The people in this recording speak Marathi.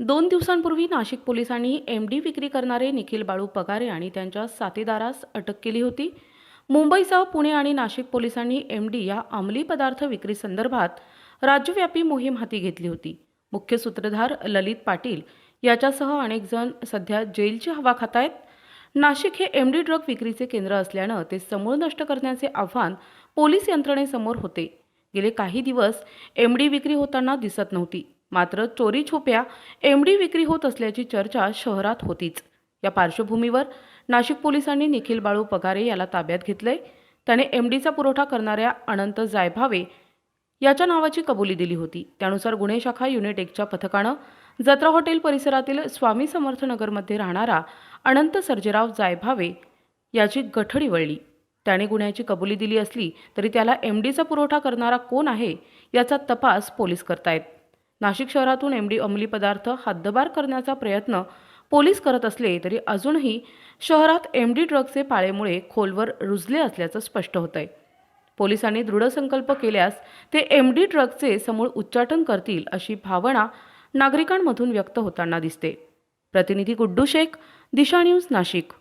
दोन दिवसांपूर्वी नाशिक पोलिसांनी एम डी विक्री करणारे निखिल बाळू पगारे आणि त्यांच्या साथीदारास अटक केली होती. मुंबईसह पुणे आणि नाशिक पोलिसांनी एम डी या अंमली पदार्थ विक्री संदर्भात राज्यव्यापी मोहीम हाती घेतली होती. मुख्य सूत्रधार ललित पाटील याच्यासह अनेक जण सध्या जेलची हवा खात आहेत. नाशिक हे एम डी ड्रग विक्रीचे केंद्र असल्यानं ते समूळ नष्ट करण्याचे आव्हान पोलीस यंत्रणेसमोर होते. गेले काही दिवस एम डी विक्री होताना दिसत नव्हती. मात्र चोरी छुप्या एम डी विक्री होत असल्याची चर्चा शहरात होतीच. या पार्श्वभूमीवर नाशिक पोलिसांनी निखिल बाळू पगारे याला ताब्यात घेतलंय. त्याने एम डीचा पुरवठा करणाऱ्या अनंत जायभावे याच्या नावाची कबुली दिली होती. त्यानुसार गुन्हे शाखा युनिट एकच्या पथकानं जत्रा हॉटेल परिसरातील स्वामी समर्थ नगरमध्ये राहणारा अनंत सर्जेराव जायभावे याची गठडी वळली. त्याने गुन्ह्याची कबुली दिली असली तरी त्याला एम डीचा पुरवठा करणारा कोण आहे याचा तपास पोलीस करतायत. नाशिक शहरातून एम डी अंमली पदार्थ हद्दबार करण्याचा प्रयत्न पोलीस करत असले तरी अजूनही शहरात एम डी ड्रग्जचे पाळेमुळे खोलवर रुजले असल्याचं स्पष्ट होतंय. पोलिसांनी दृढ संकल्प केल्यास ते एम डी ड्रग्जचे समूळ उच्चाटन करतील अशी भावना नागरिकांमधून व्यक्त होताना दिसते. प्रतिनिधी गुड्डू शेख दिशा न्यूज नाशिक.